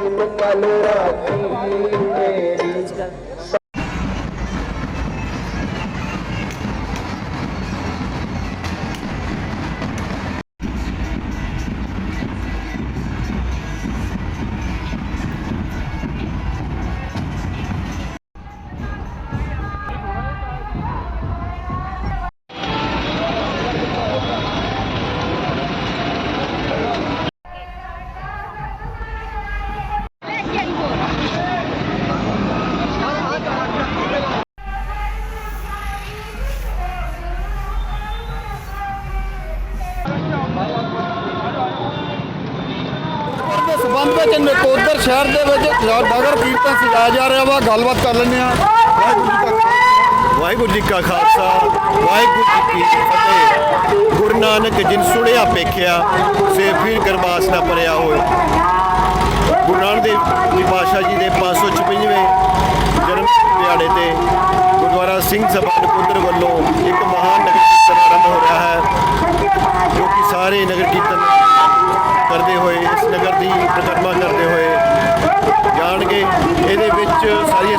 ਦਿਨ ਕੱਲ ਰਾਤੀ ਮੇਰੀ ਸਬੰਧ ਵਿੱਚ ਨਕੋਦਰ ਸ਼ਹਿਰ ਦੇ ਵਿੱਚ ਨਗਰ ਕੀਰਤਨ ਸਜਾਇਆ ਜਾ ਰਿਹਾ ਵਾ। ਗੱਲਬਾਤ ਕਰ ਲੈਂਦੇ ਆ ਵਾਹਿਗੁਰੂ ਜੀ ਕਾ ਖਾਲਸਾ। ਵਾਹਿਗੁਰੂ ਜੀ ਕੀ ਫਤਿਹ। ਗੁਰੂ ਨਾਨਕ ਜਿਨ ਸੁਣਿਆ ਪੇਖਿਆ ਸੇ ਫਿਰ ਗਰਵਾਸ ਨਾ ਭਰਿਆ ਹੋਏ। ਗੁਰੂ ਨਾਨਕ ਦੇਵ ਜੀ ਪਾਤਸ਼ਾਹ ਜੀ ਦੇ 556ਵੇਂ ਜਨਮ ਦਿਹਾੜੇ ਤੇ ਗੁਰਦੁਆਰਾ ਸਿੰਘ ਸਭਾ ਨਕੋਦਰ ਵੱਲੋਂ ਇੱਕ ਮਹਾਨ ਨਗਰ ਕੀਰਤਨ ਆਰੰਭ ਹੋ ਰਿਹਾ ਹੈ, ਜੋ ਕਿ ਸਾਰੇ ਨਗਰ ਕੀਰਤਨ ਕਰਦੇ ਹੋਏ ਇਸ ਨਗਰ ਦੀ ਪ੍ਰਕਰਮਾ ਕਰਦੇ ਹੋਏ ਜਾਣਗੇ ਇਹਦੇ ਵਿੱਚ ਸਾਰੀਆਂ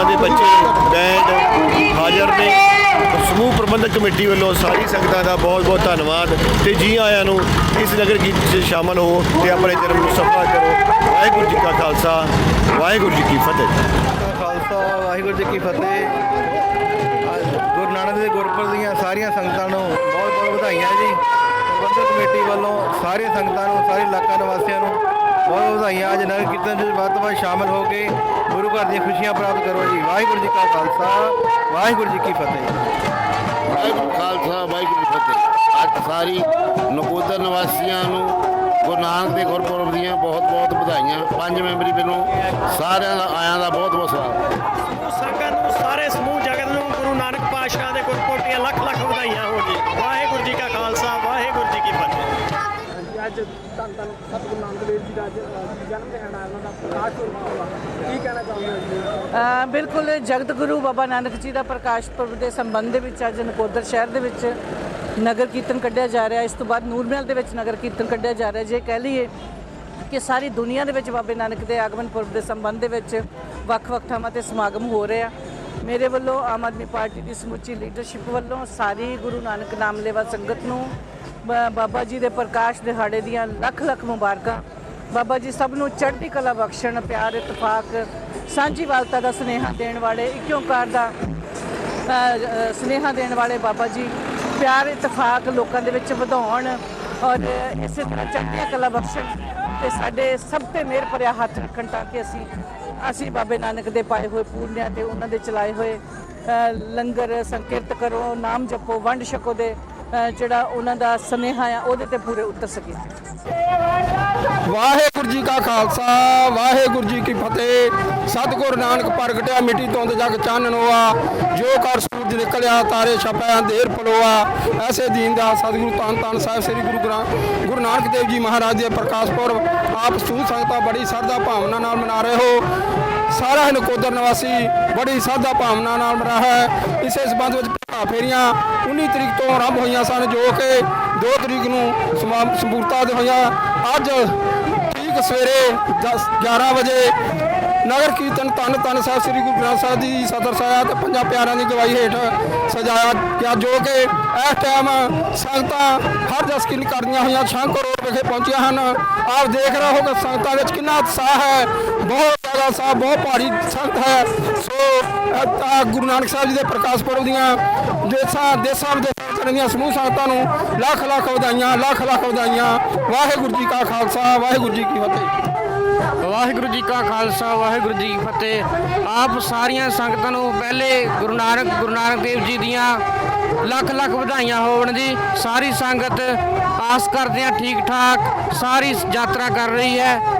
ਸੰਗਤਾਂ ਦੇ ਬੱਚੇ ਬੈਂਡ ਹਾਜ਼ਰ ਨੇ। ਸਮੂਹ ਪ੍ਰਬੰਧਕ ਕਮੇਟੀ ਵੱਲੋਂ ਸਾਰੀ ਸੰਗਤਾਂ ਦਾ ਬਹੁਤ ਬਹੁਤ ਧੰਨਵਾਦ ਤੇ ਜੀ ਆਇਆਂ ਨੂੰ ਇਸ ਨਗਰ ਕੀਰਤਨ 'ਚ ਸ਼ਾਮਲ ਹੋ ਤੇ ਆਪਣੇ ਜਨਮ ਨੂੰ ਸਫਲਾ ਕਰੋ। ਵਾਹਿਗੁਰੂ ਜੀ ਕਾ ਖਾਲਸਾ, ਵਾਹਿਗੁਰੂ ਜੀ ਕੀ ਫਤਿਹ। ਖਾਲਸਾ, ਵਾਹਿਗੁਰੂ ਜੀ ਕੀ ਫਤਿਹ। ਗੁਰੂ ਨਾਨਕ ਦੇ ਗੁਰਪੁਰਬ ਦੀਆਂ ਸਾਰੀਆਂ ਸੰਗਤਾਂ ਨੂੰ ਬਹੁਤ ਬਹੁਤ ਵਧਾਈਆਂ ਜੀ। ਪ੍ਰਬੰਧਕ ਕਮੇਟੀ ਵੱਲੋਂ ਸਾਰੀਆਂ ਸੰਗਤਾਂ ਨੂੰ, ਸਾਰੇ ਇਲਾਕਾ ਨਿਵਾਸੀਆਂ ਨੂੰ ਬਹੁਤ ਵਧਾਈਆਂ। ਅੱਜ ਨਗਰ ਕੀਰਤਨ ਵਿੱਚ ਵੱਧ ਤੋਂ ਵੱਧ ਸ਼ਾਮਲ ਹੋ ਕੇ ਗੁਰੂ ਘਰ ਦੀਆਂ ਖੁਸ਼ੀਆਂ ਪ੍ਰਾਪਤ ਕਰੋ ਜੀ। ਵਾਹਿਗੁਰੂ ਜੀ ਕਾ ਖਾਲਸਾ ਵਾਹਿਗੁਰੂ ਜੀ ਕੀ ਫਤਿਹ। ਵਾਹਿਗੁਰੂ ਖਾਲਸਾ ਵਾਹਿਗੁਰੂ ਜੀ ਕੀ ਫਤਿਹ। ਅੱਜ ਸਾਰੀ ਨਕੋਦਰ ਨਿਵਾਸੀਆਂ ਨੂੰ ਗੁਰੂ ਨਾਨਕ ਦੇ ਗੁਰਪੁਰਬ ਦੀਆਂ ਬਹੁਤ ਬਹੁਤ ਵਧਾਈਆਂ। ਪੰਜ ਮੈਂਬਰੀ ਵੱਲੋਂ ਸਾਰਿਆਂ ਦਾ ਆਇਆਂ ਦਾ ਬਹੁਤ ਬਹੁਤ ਸਵਾਗਤ। ਸੰਗਤ ਨੂੰ ਸਾਰੇ ਸਮੂਹ ਜਗਤ ਨੂੰ ਗੁਰੂ ਨਾਨਕ ਪਾਤਸ਼ਾਹ ਦੇ ਗੁਰਪੁਰਬ ਦੀਆਂ ਲੱਖ ਲੱਖ ਵਧਾਈਆਂ ਹੋਣ ਜੀ ਵਾਹਿਗੁਰੂ ਜੀ ਕਾ ਖਾਲਸਾ ਵਾਹਿਗੁਰੂ ਜੀ ਕੀ ਫਤਿਹ ਧੰਨ ਧੰਨ ਸਤਿਗੁਰੂ ਨਾਨਕ ਦੇਵ ਜੀ ਦਾ ਜਨਮ ਦਿਹਾੜਾ ਉਹਨਾਂ ਦਾ ਪ੍ਰਕਾਸ਼ ਪੁਰਬ ਹੋਇਆ ਕੀ ਕਹਿਣਾ ਚਾਹੁੰਦੇ ਹੋ ਬਿਲਕੁਲ ਜਗਤ ਗੁਰੂ ਬਾਬਾ ਨਾਨਕ ਜੀ ਦਾ ਪ੍ਰਕਾਸ਼ ਪੁਰਬ ਦੇ ਸੰਬੰਧ ਦੇ ਵਿੱਚ ਅੱਜ ਨਕੋਦਰ ਸ਼ਹਿਰ ਦੇ ਵਿੱਚ ਨਗਰ ਕੀਰਤਨ ਕੱਢਿਆ ਜਾ ਰਿਹਾ ਇਸ ਤੋਂ ਬਾਅਦ ਨੂਰਮਹਿਲ ਦੇ ਵਿੱਚ ਨਗਰ ਕੀਰਤਨ ਕੱਢਿਆ ਜਾ ਰਿਹਾ ਜੇ ਕਹਿ ਲਈਏ ਕਿ ਸਾਰੀ ਦੁਨੀਆ ਦੇ ਵਿੱਚ ਬਾਬੇ ਨਾਨਕ ਦੇ ਆਗਮਨ ਪੁਰਬ ਦੇ ਸੰਬੰਧ ਦੇ ਵਿੱਚ ਵੱਖ-ਵੱਖ ਥਾਵਾਂ ਤੇ ਸਮਾਗਮ ਹੋ ਰਹੇ ਆ ਮੇਰੇ ਵੱਲੋਂ ਆਮ ਆਦਮੀ ਪਾਰਟੀ ਦੀ ਸਮੁੱਚੀ ਲੀਡਰਸ਼ਿਪ ਵੱਲੋਂ ਸਾਰੀ ਗੁਰੂ ਨਾਨਕ ਨਾਮ ਲੈਵਾ ਸੰਗਤ ਨੂੰ ਬ- ਬਾਬਾ ਜੀ ਦੇ ਪ੍ਰਕਾਸ਼ ਦਿਹਾੜੇ ਦੀਆਂ ਲੱਖ ਲੱਖ ਮੁਬਾਰਕਾਂ। ਬਾਬਾ ਜੀ ਸਭ ਨੂੰ ਚੜ੍ਹਦੀ ਕਲਾ ਬਖਸ਼ਣ ਪਿਆਰ ਇਤਫਾਕ ਸਾਂਝੀਵਾਲਤਾ ਦਾ ਸੁਨੇਹਾ ਦੇਣ ਵਾਲੇ ਇੱਕ ਓਂਕਾਰ ਦਾ ਅ, ਸੁਨੇਹਾ ਦੇਣ ਵਾਲੇ ਬਾਬਾ ਜੀ ਪਿਆਰ ਇਤਫਾਕ ਲੋਕਾਂ ਦੇ ਵਿੱਚ ਵਧਾਉਣ ਔਰ ਇਸੇ ਤਰ੍ਹਾਂ ਚੜ੍ਹਦੀਆਂ ਕਲਾ ਬਖਸ਼ਣ। ਤੇ ਸਾਡੇ ਸਭ ਤੇ ਮਿਹਰ ਭਰਿਆ ਹੱਥ ਰੱਖਣ ਤਾਂ ਕਿ ਅਸੀਂ ਅਸੀਂ ਬਾਬੇ ਨਾਨਕ ਦੇ ਪਾਏ ਹੋਏ ਪੂਰਨਿਆਂ ਤੇ ਉਹਨਾਂ ਦੇ ਚਲਾਏ ਹੋਏ ਲੰਗਰ ਸੰਕੀਰਤ ਕਰੋ, ਨਾਮ ਜਪੋ, ਵੰਡ ਛਕੋ ਦੇ ਜਿਹੜਾ ਉਹਨਾਂ ਦਾ ਸੁਨੇਹਾ ਆ ਉਹਦੇ ਤੇ ਪੂਰੇ ਉਤਰ ਸਕੀਏ ਵਾਹਿਗੁਰੂ ਜੀ ਕਾ ਖਾਲਸਾ, ਵਾਹਿਗੁਰੂ ਜੀ ਕੀ ਫਤਿਹ। ਸਤਿਗੁਰ ਨਾਨਕ ਪ੍ਰਗਟਿਆ, ਮਿੱਟੀ ਤੋਂ ਤੇ ਜਗ ਚਾਨਣੋਆ ਜੋ ਕਰ ਸੂਰਜ ਨਿਕਲਿਆ, ਤਾਰੇ ਛਪਿਆ, ਅੰਧੇਰ ਪਲੋਆ ਐਸੇ ਦੀਨ ਦਾ ਸਤਿਗੁਰੂ ਧੰਨ ਧੰਨ ਸਾਹਿਬ, ਸ੍ਰੀ ਗੁਰੂ ਗ੍ਰੰਥ ਗੁਰੂ ਨਾਨਕ ਦੇਵ ਜੀ ਮਹਾਰਾਜ ਦੇ ਪ੍ਰਕਾਸ਼ ਪੁਰਬ। ਆਪ ਸੂਤ ਸੰਗਤਾਂ ਬੜੀ ਸਰਦਾ ਭਾਵਨਾ ਨਾਲ ਮਨਾ ਰਹੇ ਹੋ। ਸਾਰਾ ਨਕੋਦਰ ਨਿਵਾਸੀ ਬੜੀ ਸਰਦਾ ਭਾਵਨਾ ਨਾਲ ਮਨਾ ਹੈ। ਇਸੇ ਸਬੰਧ ਵਿੱਚ ਭਰਾ ਫੇਰੀਆਂ 19 ਤਰੀਕ ਤੋਂ ਆਰੰਭ ਹੋਈਆਂ ਸਨ, ਜੋ ਕਿ 2 ਤਰੀਕ ਨੂੰ ਸਮਾ- ਸੰਪੂਰਤਾ ਦੇ ਹੋਈਆਂ। ਅੱਜ ਠੀਕ ਸਵੇਰੇ 10 11 ਵਜੇ ਨਗਰ ਕੀਰਤਨ ਤਨ ਤਨ ਸਾਹਿਬ ਸ੍ਰੀ ਗੁਰੂ ਗ੍ਰੰਥ ਸਾਹਿਬ ਦੀ ਸਦਰ ਸਾਹਿਬ ਤੇ ਪੰਜਾਂ ਪਿਆਰਿਆਂ ਦੀ ਗਵਾਹੀ ਹੇਠ ਸਜਾਇਆ ਗਿਆ, ਜੋ ਕਿ ਇਸ ਟਾਈਮ ਸੰਗਤਾਂ ਹਰ ਜਸਕਿਨ ਕਰਦੀਆਂ ਹੋਈਆਂ ਸ਼ੰਕਰ ਰੋਡ ਵਿਖੇ ਪਹੁੰਚੀਆਂ ਹਨ। ਆਪ ਦੇਖ ਰਹੇ ਹੋ ਕਿ ਸੰਗਤਾਂ ਵਿੱਚ ਕਿੰਨਾ ਉਤਸ਼ਾਹ ਹੈ। ਬਹੁਤ ਜ਼ਿਆਦਾ ਉਤਸ਼ਾਹ ਬਹੁਤ ਭਾਰੀ ਸੰਗਤ ਹੈ। ਸੋ ਗੁਰੂ ਨਾਨਕ ਸਾਹਿਬ ਜੀ ਦੇ ਪ੍ਰਕਾਸ਼ ਪੁਰਬ ਦੀਆਂ ਦੇਸਾਂ ਦੇਸਾਂ ਵਿਦੇਸਾਂ ਵਿੱਚ ਰਹਿੰਦੀਆਂ ਸਮੂਹ ਸੰਗਤਾਂ ਨੂੰ ਲੱਖ ਲੱਖ ਵਧਾਈਆਂ, ਲੱਖ ਲੱਖ ਵਧਾਈਆਂ। ਵਾਹਿਗੁਰੂ ਜੀ ਕਾ ਖਾਲਸਾ, ਵਾਹਿਗੁਰੂ ਜੀ ਕੀ ਫਤਿਹ। ਵਾਹਿਗੁਰੂ ਜੀ ਕਾ ਖਾਲਸਾ, ਵਾਹਿਗੁਰੂ ਜੀ ਕੀ ਫਤਿਹ। ਆਪ ਸਾਰੀਆਂ ਸੰਗਤਾਂ ਨੂੰ ਪਹਿਲੇ ਗੁਰੂ ਨਾਨਕ ਗੁਰੂ ਨਾਨਕ ਦੇਵ ਜੀ ਦੀਆਂ ਲੱਖ ਲੱਖ ਵਧਾਈਆਂ ਹੋਣ ਜੀ। ਸਾਰੀ ਸੰਗਤ ਆਸ ਕਰਦੇ ਆ ਠੀਕ ਠਾਕ ਸਾਰੀ ਯਾਤਰਾ ਕਰ ਰਹੀ ਹੈ।